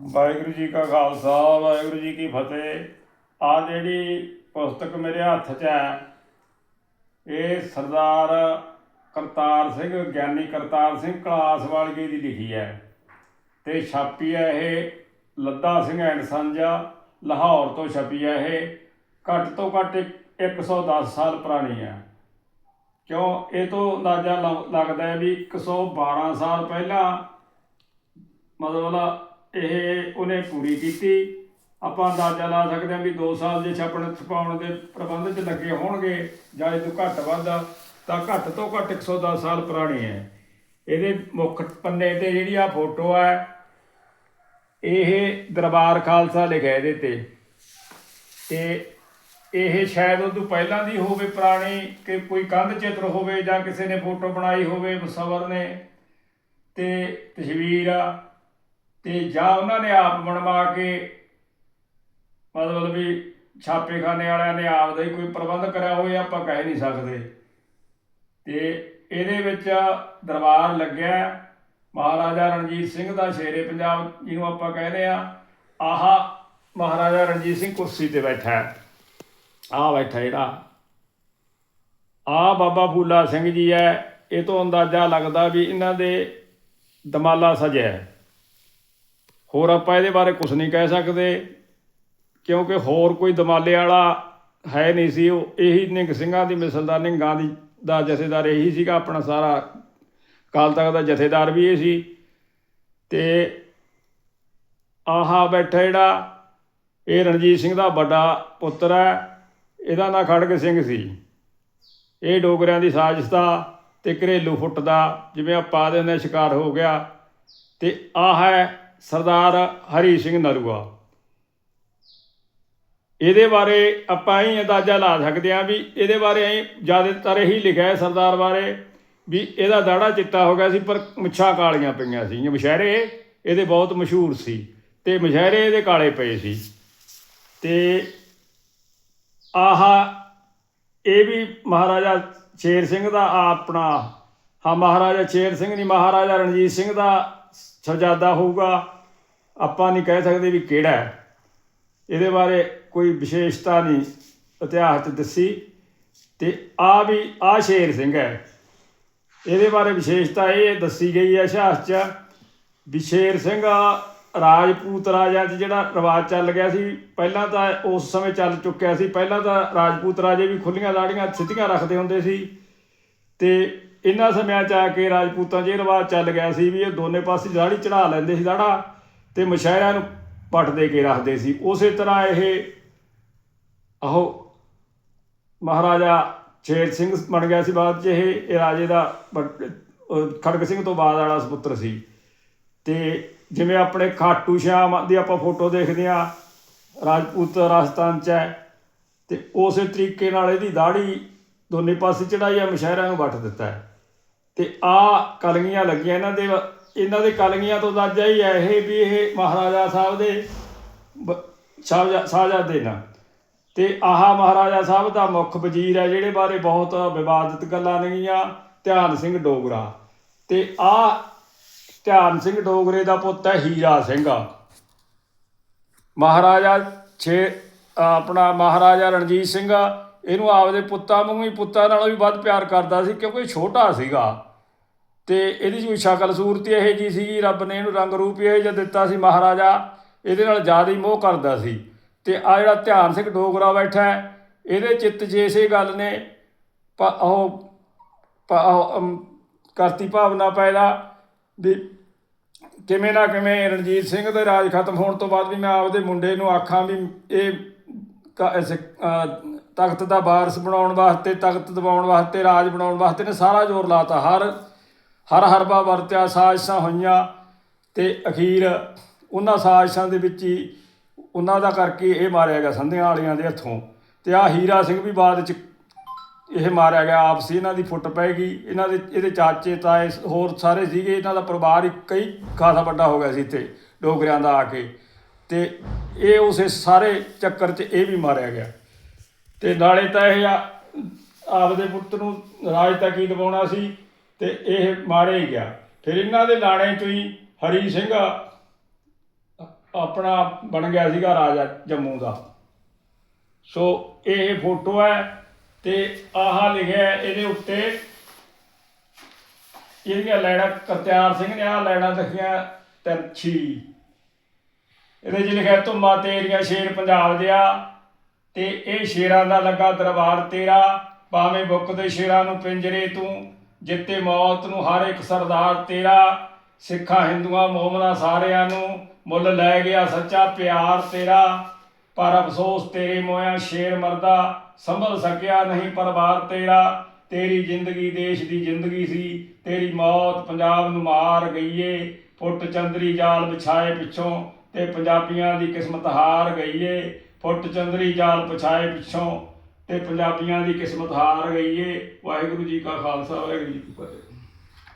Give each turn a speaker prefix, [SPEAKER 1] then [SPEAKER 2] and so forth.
[SPEAKER 1] ਵਾਹਿਗੁਰੂ ਜੀ ਕਾ ਖਾਲਸਾ, ਵਾਹਿਗੁਰੂ ਜੀ ਕੀ ਫਤਿਹ। ਆ ਜਿਹੜੀ ਪੁਸਤਕ ਮੇਰੇ ਹੱਥ 'ਚ ਹੈ, ਇਹ ਸਰਦਾਰ ਕਰਤਾਰ ਸਿੰਘ, ਗਿਆਨੀ ਕਰਤਾਰ ਸਿੰਘ ਕਲਾਸ ਜੀ ਦੀ ਲਿਖੀ ਹੈ। ਤੇ ਛਾਪੀ ਹੈ ਇਹ ਲੱਦਾ ਸਿੰਘ ਐਂਡ ਸੰਜਾ ਲਾਹੌਰ ਤੋਂ ਛਪੀ ਹੈ ਇਹ। ਘੱਟ ਤੋਂ ਘੱਟ ਇੱਕ- 110 ਸਾਲ ਪੁਰਾਣੀ ਹੈ। ਕਿਉਂ? ਇਹ ਤੋਂ ਅੰਦਾਜ਼ਾ ਲ- ਲੱਗਦਾ ਹੈ ਵੀ 112 ਸਾਲ ਪਹਿਲਾਂ ਮਤਲਬ ਇਹ ਉਹਨੇ ਪੂਰੀ ਕੀਤੀ। ਆਪਾਂ ਅੰਦਾਜ਼ਾ ਲਾ ਸਕਦੇ ਹਾਂ ਵੀ 2 ਸਾਲ ਜੇ ਛਾਪਣ ਛਪਾਉਣ ਦੇ ਪ੍ਰਬੰਧ 'ਚ ਲੱਗੇ ਹੋਣਗੇ, ਜਾਂ ਇਹ ਤੋਂ ਘੱਟ ਵੱਧ, ਤਾਂ ਘੱਟ ਤੋਂ ਘੱਟ 110 ਸਾਲ ਪੁਰਾਣੀ ਹੈ ਇਹਦੇ ਮੁੱਖ ਪੰਨੇ ਤੇ ਜਿਹੜੀ ਆ ਫੋਟੋ ਹੈ ਇਹ ਦਰਬਾਰ ਖਾਲਸਾ ਲਿਖਿਆ ਇਹਦੇ ਤੇ। ਤੇ ਇਹ ਸ਼ਾਇਦ ਉਹ ਤੋਂ ਪਹਿਲਾਂ ਦੀ ਹੋਵੇ ਪੁਰਾਣੀ, ਕਿ ਕੋਈ ਕੰਧ ਚਿੱਤਰ ਹੋਵੇ ਜਾਂ ਕਿਸੇ ਨੇ ਫੋਟੋ ਬਣਾਈ ਹੋਵੇ, ਮੁਸਵਰ ਨੇ, ਤੇ ਤਸਵੀਰ ਆ ਤੇ ਜਾਂ ਉਹਨਾਂ ਨੇ ਆਪ ਬਣਵਾ ਕੇ ਮਤਲਬ ਵੀ ਛਾਪੇਖਾਨੇ ਵਾਲਿਆਂ ਨੇ ਆਪ ਦਾ ਹੀ ਕੋਈ ਪ੍ਰਬੰਧ ਕਰਿਆ ਹੋਵੇ, ਆਪਾਂ ਕਹਿ ਨਹੀਂ ਸਕਦੇ। ਤੇ ਇਹਦੇ ਵਿੱਚ ਦਰਬਾਰ ਲੱਗਿਆ ਮਹਾਰਾਜਾ ਰਣਜੀਤ ਸਿੰਘ ਦਾ ਸ਼ੇਰੇ ਪੰਜਾਬ ਜਿਹਨੂੰ ਆਪਾਂ ਕਹਿੰਦੇ ਆ ਆਹ ਮਹਾਰਾਜਾ ਰਣਜੀਤ ਸਿੰਘ ਕੁਰਸੀ ਤੇ ਬੈਠਾ ਹੈ। ਆ ਬੈਠਾ ਜਿਹੜਾ। ਆ ਬਾਬਾ ਫੂਲਾ ਸਿੰਘ ਜੀ ਹੈ। ਇਹ ਤੋਂ ਅੰਦਾਜ਼ਾ ਲੱਗਦਾ ਵੀ ਇਹਨਾਂ ਦੇ ਦਮਾਲਾ ਸਜਿਆ ਹੋਰ ਆਪਾਂ ਇਹਦੇ ਬਾਰੇ ਕੁਝ ਨਹੀਂ ਕਹਿ ਸਕਦੇ, ਕਿਉਂਕਿ ਹੋਰ ਕੋਈ ਦਮਾਲੇ ਵਾਲਾ ਹੈ ਨਹੀਂ ਸੀ। ਉਹ ਇਹੀ ਨਿੰਗ ਸਿੰਘਾਂ ਦੀ ਮਿਸਲ ਦਾ, ਨਿੰਗਾਂ ਦੀ ਦਾ ਜਥੇਦਾਰ ਇਹੀ ਸੀਗਾ, ਆਪਣਾ ਸਾਰਾ ਕਾਲ ਤੱਕ ਦਾ ਜਥੇਦਾਰ ਵੀ ਇਹ ਸੀ। ਤੇ ਆਹਾ ਬੈਠਾ ਜਿਹੜਾ, ਇਹ ਰਣਜੀਤ ਸਿੰਘ ਦਾ ਵੱਡਾ ਪੁੱਤਰ ਹੈ, ਇਹਦਾ ਨਾਂ ਖੜਗ ਸਿੰਘ ਸੀ। ਇਹ ਡੋਗਰਿਆਂ ਦੀ ਸਾਜ਼ਿਸ਼ ਦਾ ਤੇ ਘਰੇਲੂ ਫੁੱਟ ਦਾ, ਜਿਵੇਂ ਆਪਾਂ ਦੇ ਹੁੰਦੇ ਸ਼ਿਕਾਰ ਹੋ ਗਿਆ। ਤੇ ਆਹ ਹੈ ਸਰਦਾਰ ਹਰੀ ਸਿੰਘ ਨਰੂਆ। ਇਹਦੇ ਬਾਰੇ ਆਪਾਂ ਹੀ ਅੰਦਾਜ਼ਾ ਲਾ ਸਕਦੇ ਹਾਂ ਵੀ ਇਹਦੇ ਬਾਰੇ ਅਸੀਂ ਜ਼ਿਆਦਾਤਰ ਇਹੀ ਲਿਖਿਆ ਹੈ ਸਰਦਾਰ ਬਾਰੇ ਵੀ ਇਹਦਾ ਦਾੜਾ ਚਿੱਟਾ ਹੋ ਗਿਆ ਸੀ, ਪਰ ਮੁੱਛਾਂ ਕਾਲੀਆਂ ਪਈਆਂ ਸੀ। ਮਸ਼ਹਿਰੇ ਇਹਦੇ ਬਹੁਤ ਮਸ਼ਹੂਰ ਸੀ ਤੇ ਮਸ਼ਹਿਰੇ ਇਹਦੇ ਕਾਲੇ ਪਏ ਸੀ। ਤੇ ਆਹਾ ਇਹ ਵੀ ਮਹਾਰਾਜਾ ਸ਼ੇਰ ਸਿੰਘ ਦਾ ਆਪਣਾ, ਹਾਂ ਮਹਾਰਾਜਾ ਸ਼ੇਰ ਸਿੰਘ ਨਹੀਂ, ਮਹਾਰਾਜਾ ਰਣਜੀਤ ਸਿੰਘ ਦਾ ਸ਼ਹਿਜ਼ਾਦਾ ਹੋਊਗਾ, ਆਪਾਂ ਨਹੀਂ ਕਹਿ ਸਕਦੇ ਵੀ ਕਿਹੜਾ ਹੈ। ਇਹਦੇ ਬਾਰੇ ਕੋਈ ਵਿਸ਼ੇਸ਼ਤਾ ਨਹੀਂ, ਇਤਿਹਾਸ 'ਚ ਦੱਸੀ। ਤੇ ਆ ਵੀ ਆ ਸ਼ੇਰ ਸਿੰਘ ਹੈ। ਇਹਦੇ ਬਾਰੇ ਵਿਸ਼ੇਸ਼ਤਾ ਇਹ ਦੱਸੀ ਗਈ ਹੈ ਇਤਿਹਾਸ 'ਚ ਵੀ ਸ਼ੇਰ ਸਿੰਘ ਰਾਜਪੂਤ ਰਾਜਾ 'ਚ ਜਿਹੜਾ ਰਿਵਾਜ ਚੱਲ ਗਿਆ ਸੀ। ਪਹਿਲਾਂ ਤਾਂ ਉਸ ਸਮੇਂ ਚੱਲ ਚੁੱਕਿਆ ਸੀ। ਪਹਿਲਾਂ ਤਾਂ ਰਾਜਪੂਤ ਰਾਜੇ ਵੀ ਖੁੱਲੀਆਂ ਲਾੜੀਆਂ ਸਿੱਧੀਆਂ ਰੱਖਦੇ ਹੁੰਦੇ ਸੀ। ਤੇ ਇਹਨਾਂ ਸਮਿਆਂ 'ਚ ਆ ਕੇ ਰਾਜਪੂਤਾਂ 'ਚ ਇਹ ਰਿਵਾਜ ਚੱਲ ਗਿਆ ਸੀ ਵੀ ਇਹ ਦੋਨੇ ਪਾਸੇ ਦਾੜੀ ਚੜਾ ਲੈਂਦੇ ਸੀ ਦਾੜਾ ਤੇ ਮਸ਼ਾਇਰਾਂ ਨੂੰ ਪੱਟ ਦੇ ਕੇ ਰੱਖਦੇ ਸੀ। ਉਸੇ ਤਰ੍ਹਾਂ ਇਹ ਆਹੋ ਮਹਾਰਾਜਾ ਛੇਰ ਸਿੰਘ ਬਣ ਗਿਆ ਸੀ ਬਾਅਦ 'ਚ ਇਹ ਇਹ ਰਾਜੇ ਦਾ ਵੱਡ- ਖੜਗ ਸਿੰਘ ਤੋਂ ਬਾਅਦ ਵਾਲਾ ਸੁਪੁੱਤਰ ਸੀ। ਤੇ ਜਿਵੇਂ ਆਪਣੇ ਖਾਟੂ ਸ਼ਾਮ ਦੀ ਆਪਾਂ ਫੋਟੋ ਦੇਖਦੇ ਆ ਰਾਜਪੂਤ ਰਾਜਸਥਾਨ 'ਚ ਹੈ ਤੇ ਉਸੇ ਤਰੀਕੇ ਨਾਲ ਇਹਦੀ ਦਾੜੀ ਦੋਨੇ ਪਾਸੇ ਚੜਾਈ ਆ ਮਸ਼ਾਇਰਾਂ ਨੂੰ ਵੱਟ ਦਿੱਤਾ ਹੈ। ਤੇ ਆ ਕਲਗੀਆਂ ਲੱਗੀਆਂ ਇਹਨਾਂ ਦੇ ਇਹਨਾਂ ਦੇ ਕਲਗੀਆਂ ਤੋਂ ਅੰਦਾਜ਼ਾ ਹੀ ਹੈ ਇਹ ਵੀ ਇਹ ਮਹਾਰਾਜਾ ਸਾਹਿਬ ਦੇ ਬ- ਸਾਹਿਬਜ਼ਾ- ਸਾਹਿਬਜ਼ਾਦੇ ਨਾ ਤੇ ਆਹ ਮਹਾਰਾਜਾ ਸਾਹਿਬ ਦਾ ਮੁੱਖ ਵਜ਼ੀਰ ਹੈ, ਜਿਹੜੇ ਬਾਰੇ ਬਹੁਤ ਵਿਵਾਦਿਤ ਗੱਲਾਂ ਨੇਗੀਆਂ, ਧਿਆਨ ਸਿੰਘ ਡੋਗਰਾ। ਤੇ ਆ ਧਿਆਨ ਸਿੰਘ ਡੋਗਰੇ ਦਾ ਪੁੱਤ ਹੈ ਹੀਰਾ ਸਿੰਘ। ਮਹਾਰਾਜਾ ਛੇ, ਆਪਣਾ ਮਹਾਰਾਜਾ ਰਣਜੀਤ ਸਿੰਘ ਇਹਨੂੰ ਆਪਦੇ ਪੁੱਤਾਂ ਵਾਂਗੂ ਹੀ, ਪੁੱਤਾਂ ਨਾਲੋਂ ਵੀ ਵੱਧ ਪਿਆਰ ਕਰਦਾ ਸੀ, ਕਿਉਂਕਿ ਛੋਟਾ ਸੀਗਾ। ਤੇ ਇਹਦੀ ਜੋ ਸ਼ਕਲ ਸੂਰਤ ਹੀ ਇਹੋ ਜੀ ਸੀਗੀ, ਰੱਬ ਨੇ ਇਹਨੂੰ ਰੰਗ ਰੂਪ ਹੀ ਇਹ ਜਿਹਾ ਦਿੱਤਾ ਸੀ ਮਹਾਰਾਜਾ, ਇਹਦੇ ਨਾਲ ਜ਼ਿਆਦਾ ਹੀ ਮੋਹ ਕਰਦਾ ਸੀ। ਤੇ ਆ ਜਿਹੜਾ ਧਿਆਨ ਸਿੰਘ ਡੋਗਰਾ ਬੈਠਾ ਇਹਦੇ ਚਿੱਤ 'ਚ ਇਸੇ ਗੱਲ ਨੇ, ਪ- ਉਹ ਕਰਤੀ ਭਾਵਨਾ ਪੈਦਾ ਵੀ ਕਿਵੇਂ ਨਾ ਕਿਵੇਂ ਰਣਜੀਤ ਸਿੰਘ ਦੇ ਰਾਜ ਖਤਮ ਹੋਣ ਤੋਂ ਬਾਅਦ ਵੀ ਮੈਂ ਆਪਦੇ ਮੁੰਡੇ ਨੂੰ ਆਖਾਂ ਵੀ ਇਹ ਤਖਤ ਦਾ ਵਾਰਸ ਬਣਾਉਣ ਵਾਸਤੇ, ਤਖਤ ਦਿਵਾਉਣ ਵਾਸਤੇ, ਰਾਜ ਬਣਾਉਣ ਵਾਸਤੇ ਨੇ ਸਾਰਾ ਜ਼ੋਰ ਲਾਤਾ। ਹਰ ਹਰ ਹਰਬਾ ਵਰਤਿਆ, ਸਾਜ਼ਿਸ਼ਾਂ ਹੋਈਆਂ ਤੇ ਅਖੀਰ ਉਹਨਾਂ ਸਾਜ਼ਿਸ਼ਾਂ ਦੇ ਵਿੱਚ ਹੀ ਉਹਨਾਂ ਦਾ ਕਰਕੇ ਇਹ ਮਾਰਿਆ ਗਿਆ ਸੰਧਿਆਂ ਵਾਲਿਆਂ ਦੇ ਹੱਥੋਂ। ਤੇ ਆ ਹੀਰਾ ਸਿੰਘ ਵੀ ਬਾਅਦ ਚ ਇਹ ਮਾਰਿਆ ਗਿਆ। ਆਪਸੀ ਇਹਨਾਂ ਦੀ ਫੁੱਟ ਪੈ ਗਈ। ਇਹਨਾਂ ਦੇ, ਇਹਦੇ ਚਾਚੇ, ਤਾਏ, ਹੋਰ ਸਾਰੇ ਸੀਗੇ। ਇਹਨਾਂ ਦਾ ਪਰਿਵਾਰ ਕਈ ਖਾਸਾ ਵੱਡਾ ਹੋ ਗਿਆ ਸੀ ਇੱਥੇ, ਡੋਗਰਿਆਂ ਦਾ ਆ ਕੇ। ਤੇ ਇਹ ਉਸੇ ਸਾਰੇ ਚੱਕਰ 'ਚ ਇਹ ਵੀ ਮਾਰਿਆ ਗਿਆ। ਤੇ ਨਾਲੇ ਤਾਂ ਇਹ ਆ- ਆਪਦੇ ਪੁੱਤ ਨੂੰ ਰਾਜ ਤੱਕ ਹੀ ਦਿਵਾਉਣਾ ਸੀ, ਤੇ ਇਹ ਮਾਰੇ ਹੀ ਗਿਆ। ਫਿਰ ਇਹਨਾਂ ਦੇ ਲਾਣੇ ਚੋਂ ਹੀ ਹਰੀ ਸਿੰਘ ਆਪਣਾ ਬਣ ਗਿਆ ਸੀਗਾ ਰਾਜਾ ਜੰਮੂ ਦਾ। ਸੋ ਇਹ ਫੋਟੋ ਹੈ ਤੇ ਆਹ ਲਿਖਿਆ ਇਹਦੇ ਉੱਤੇ, ਇਹਦੀਆਂ ਲੈਣਾ ਕਰਤਿਆਰ ਸਿੰਘ ਨੇ ਆਹ ਲੈਣਾ ਲਿਖੀਆਂ ਤਰਛੀ ਇਹਦੇ 'ਚ ਲਿਖਿਆ, ਧੁੰਮਾ ਤੇਰੀਆਂ ਸ਼ੇਰ ਪੰਜਾਬ ਦਿਆ ਤੇ ਇਹ ਸ਼ੇਰਾਂ ਦਾ ਲੱਗਾ ਦਰਬਾਰ ਤੇਰਾ, ਭਾਵੇਂ ਬੁੱਕ ਦੇ ਸ਼ੇਰਾਂ ਨੂੰ ਪਿੰਜਰੇ ਤੂੰ, ਜਿੱਤੇ ਮੌਤ ਨੂੰ ਹਰ ਇੱਕ ਸਰਦਾਰ ਤੇਰਾ। ਸਿੱਖਾਂ ਹਿੰਦੂਆਂ ਮੋਮਨਾ ਸਾਰਿਆਂ ਨੂੰ, ਮੁੱਲ ਲੈ ਗਿਆ ਸੱਚਾ ਪਿਆਰ ਤੇਰਾ। ਪਰ ਅਫਸੋਸ ਤੇਰੇ ਮੋਇਆ ਸ਼ੇਰ ਮਰਦਾ, ਸੰਭਲ ਸਕਿਆ ਨਹੀਂ ਪਰਿਵਾਰ ਤੇਰਾ। ਤੇਰੀ ਜ਼ਿੰਦਗੀ ਦੇਸ਼ ਦੀ ਜ਼ਿੰਦਗੀ ਸੀ, ਤੇਰੀ ਮੌਤ ਪੰਜਾਬ ਨੂੰ ਮਾਰ ਗਈਏ। ਫੁੱਟ ਚੰਦਰੀ ਜਾਲ ਵਿਛਾਏ ਪਿੱਛੋਂ, ਤੇ ਪੰਜਾਬੀਆਂ ਦੀ ਕਿਸਮਤ ਹਾਰ ਗਈਏ। ਫੁੱਟ ਚੰਦਰੀ ਜਾਲ ਪਛਾਏ ਪਿੱਛੋਂ ਤੇ ਪੰਜਾਬੀਆਂ ਦੀ ਕਿਸਮਤ ਹਾਰ ਗਈ ਗਈਏ। ਵਾਹਿਗੁਰੂ ਜੀ ਕਾ ਖਾਲਸਾ, ਵਾਹਿਗੁਰੂ ਜੀ ਕੀ ਫਤਿਹ।